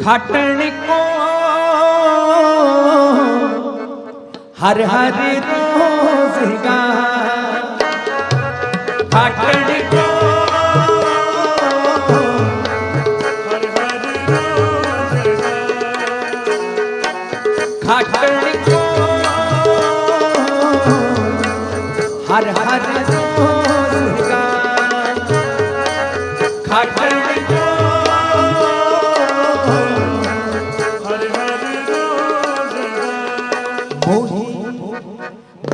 ਖਟਣ ਕੋ ਹਰ ਹਰ ਰੋਜ਼ ਗਾ। ਖਟਣ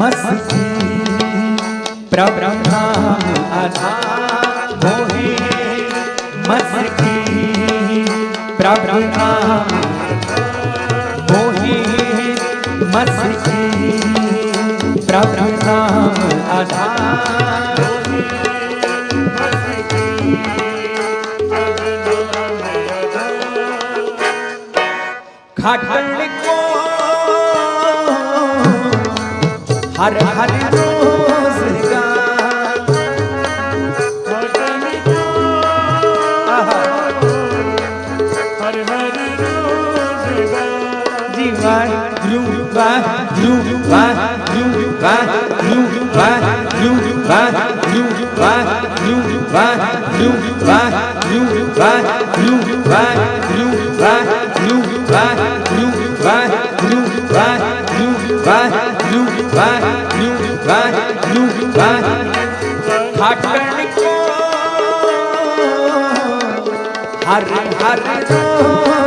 मस्ती प्रब्रह्म आधार होए मस्ती प्रब्रह्म होए मस्ती प्रब्रह्म हर हर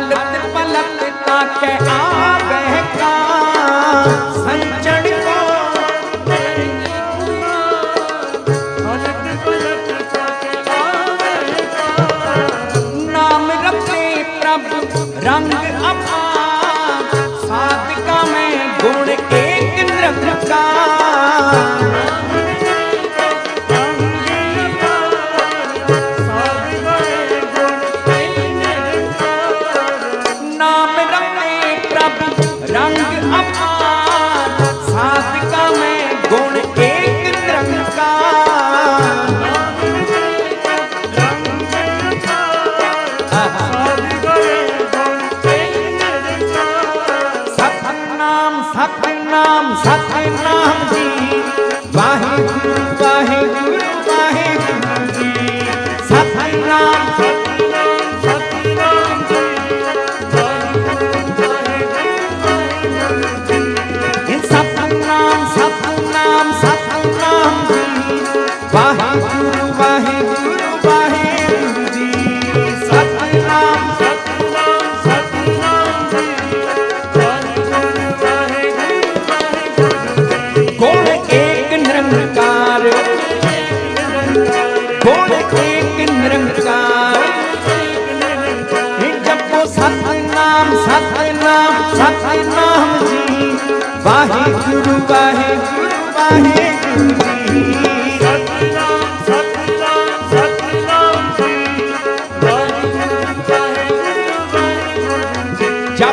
पलक पलक ताके आ Thank you.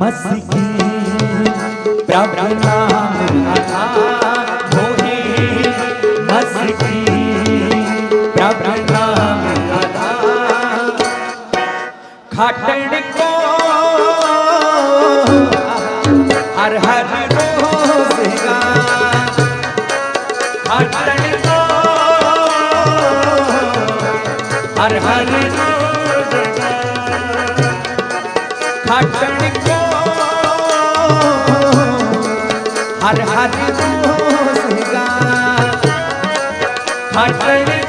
मस्की प्रभु हर हर हर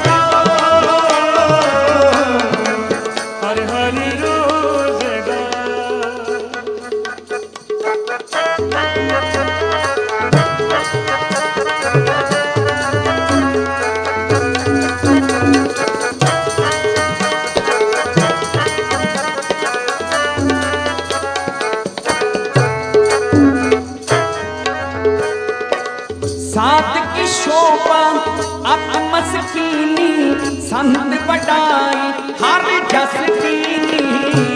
ਕੀਨੀ ਸੰਤ ਵਡਾਈ ਹਰ ਜਸ ਕੀਨੀ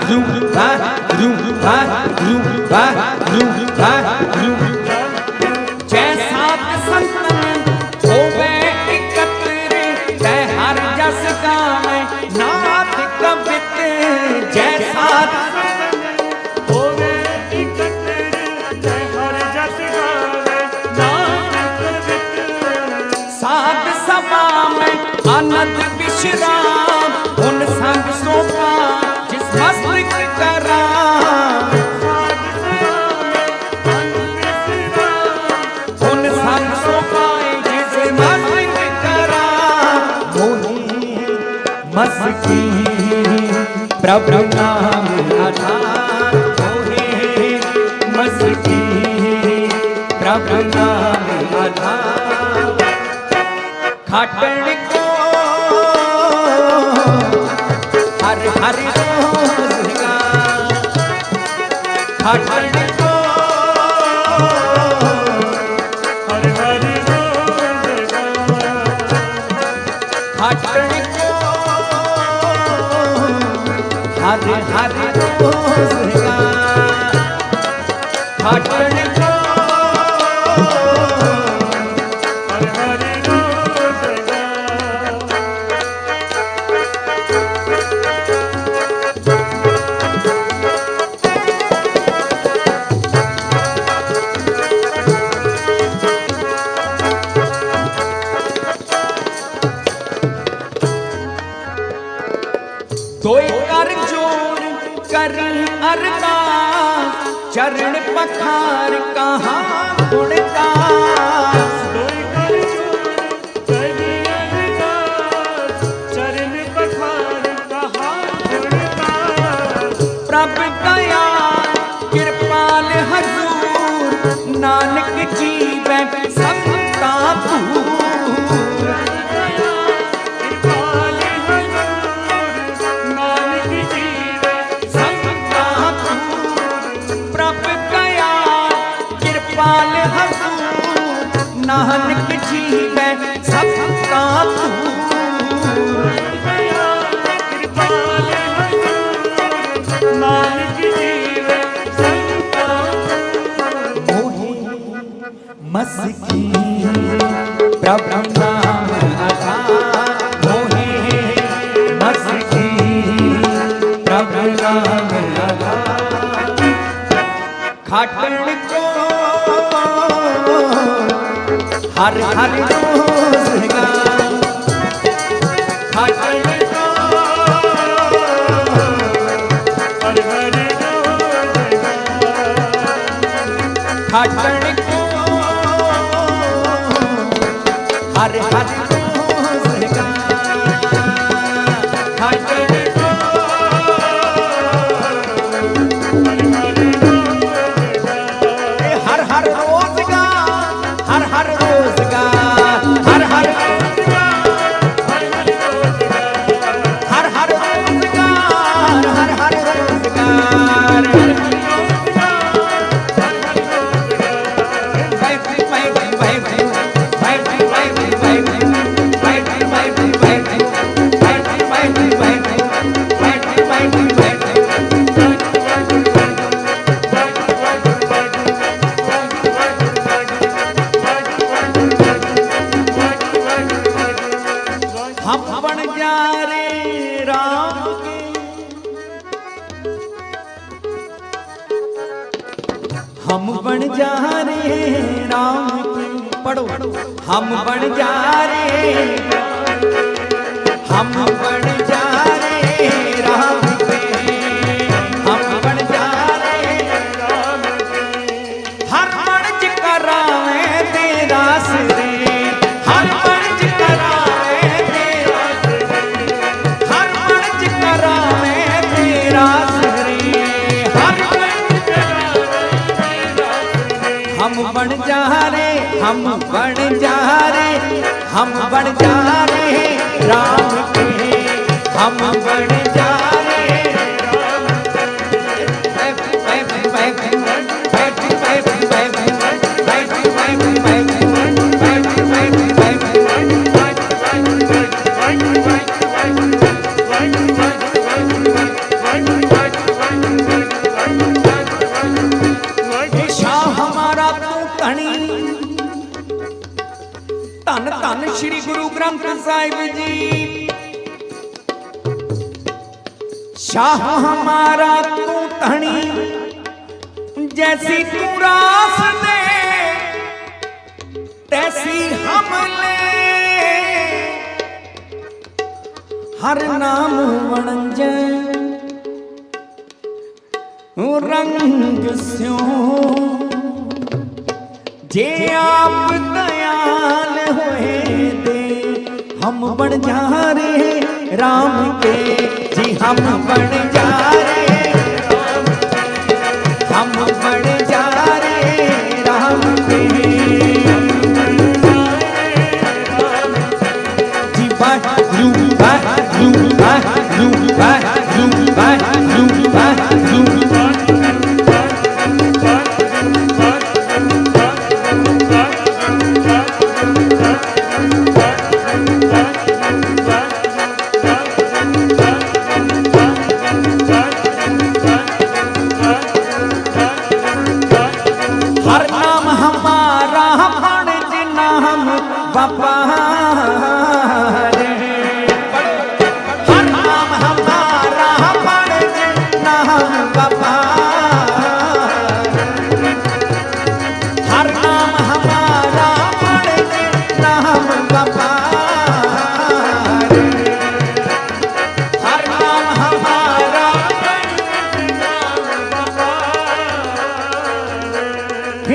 zoom, vai, zoom, ਮੈਂ ਆਨੰਦ ਵਿਸ਼ਰਾਮ ਹੁਣ ਸੰਗ ਸੋਪਾ सकी प्रभु नाम आधार होए मस्ती प्रभु नाम आधार। को हर हर घाट शरण पखार कहाँ ਹਰ ਹਰ हम बन जा रे हम बन हम बन जा रहे हम बन जा रहे राम के हम बन जा रहे ਧੰਨ ਸ੍ਰੀ ਗੁਰੂ ਗ੍ਰੰਥ ਸਾਹਿਬ ਜੀ। ਸ਼ਾਹ ਹਮਾਰਾ ਤੂੰ ਧਣੀ, ਜੈਸੀ ਤੂੰ ਰਾਸ ਨੇ ਤੈਸੀ ਹਮ ਹਮਲੇ ਹਰ ਨਾਮ ਵਣਜੈ ਰੰਗ ਸਿਉ। ਜੇ ਆਪ ਦਿਆਲ ਹੋਏ हम बन जा रहे राम के जी हम बन जा रहे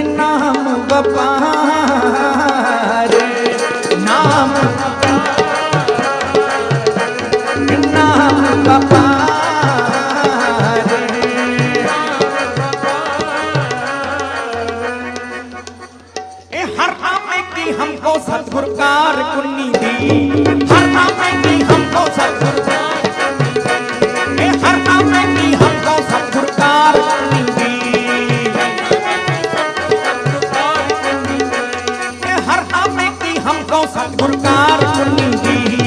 नाम बपा ਸਤਿਗੁਰ ਕਾਰ ਸੁਣੀ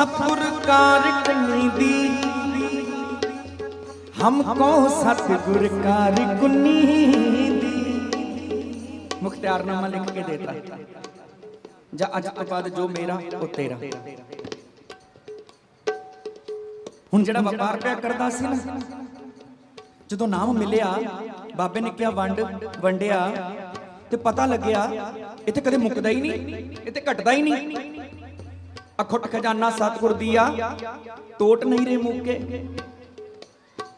सतगुर कार कनीदी हमको सतगुर कार कुनीदी मुख्तियारनामा लिख के देता जा अज तो बाद जो मेरा ਉਹ ਤੇਰਾ। ਹੁਣ ਜਿਹੜਾ ਵਪਾਰ ਪਿਆ ਕਰਦਾ ਸੀ ਨਾ, ਜਦੋਂ ਨਾਮ ਮਿਲਿਆ, ਬਾਬੇ ਨੇ ਕਿਹਾ, ਵੰਡ, ਵੰਡਿਆ, ਤੇ ਪਤਾ ਲੱਗਿਆ, ਇੱਥੇ ਕਦੇ ਮੁੱਕਦਾ ਹੀ ਨਹੀਂ, ਇੱਥੇ ਘਟਦਾ ਹੀ ਨਹੀਂ। ਅਖੁੱਟ ਖਜ਼ਾਨਾ ਸਤਿਗੁਰ ਦੀਆ, ਟੋਟ ਨਹੀਂ ਰੇ ਮੁੱਕੇ।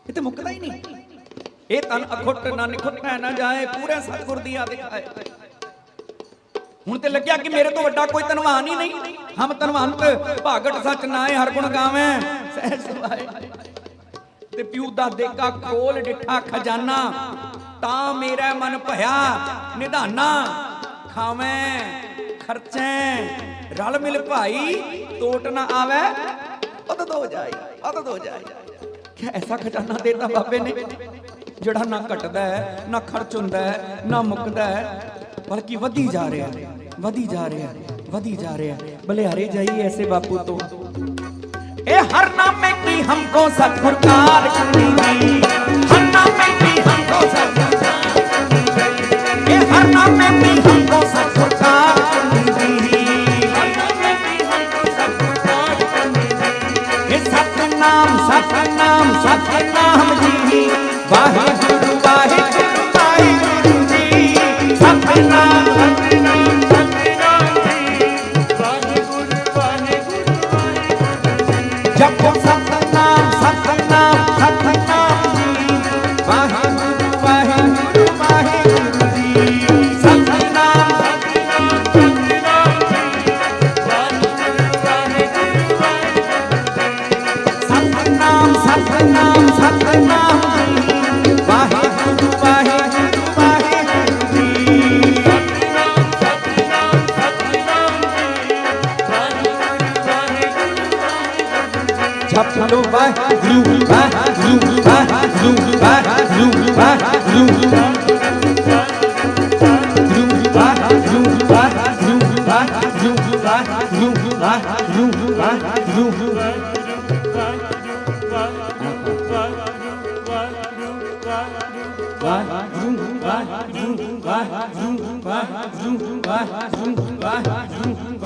ਇਹ ਤੇ ਮੁੱਕਦਾ ਹੀ ਨਹੀਂ। ਇਹ ਤਨ ਅਖੁੱਟ ਨਾ ਨਿਖੁੱਟਾ ਨਾ ਜਾਏ, ਪੂਰੇ ਸਤਿਗੁਰ ਦੀਆ ਦਿਖਾਏ। ਹੁਣ ਤੇ ਲੱਗਿਆ ਕਿ ਮੇਰੇ ਤੋਂ ਵੱਡਾ ਕੋਈ ਧਨਵਾਨ ਹੀ ਨਹੀਂ। ਹਮ ਧਨਵੰਤ, ਭਾਗਟ ਸੱਚ ਨਾਏ, ਹਰ ਗੁਣ ਗਾਵੇਂ। ਸਹਿ ਸੁਭਾਏ। ਤੇ ਪਿਉ ਦਾ ਦੇਗਾ ਖੋਲ ਡਿਠਾ ਖਜ਼ਾਨਾ। ਤਾਂ ਮੇਰਾ ਮਨ ਭਇਆ, ਨਿਧਾਨਾ। ਖਾਵੇਂ, ਖਰਚੇ। ਰਲ ਮਿਲ ਭਾਈ ਟੋਟ ਨਾ ਆਵੇ ਉਦਦ ਹੋ ਜਾਏ ਉਦਦ ਹੋ ਜਾਏ ਕਿ ਐਸਾ ਖਜ਼ਾਨਾ ਦੇਤਾ ਬਾਬੇ ਨੇ ਜਿਹੜਾ ਨਾ ਘਟਦਾ ਹੈ ਨਾ ਖਰਚ ਹੁੰਦਾ ਹੈ ਨਾ ਮੁੱਕਦਾ ਹੈ ਬਲਕਿ ਵਧੀ ਜਾ ਰਿਹਾ ਹੈ ਵਧੀ ਜਾ ਰਿਹਾ ਹੈ ਵਧੀ ਜਾ ਰਿਹਾ ਹੈ ਬਲਿਹਾਰੇ ਜਾਈ ਐਸੇ ਬਾਪੂ ਤੋਂ ए हर नाम में की हमको सतगुर कार करनी दी हर नाम में की हमको सतगुर ਸਤਨਾਮ ਜੀ ਵਾਹਿਗੁਰੂ ਜਪ ਲੋ ਵਾਹਿਗੁਰੂ ਵਾਹਿਗੁਰੂ ਵਾਹਿਗੁਰੂ ਵਾਹਿਗੁਰੂ ਵਾਹਿਗੁਰੂ ਵਾਹਿਗੁਰੂ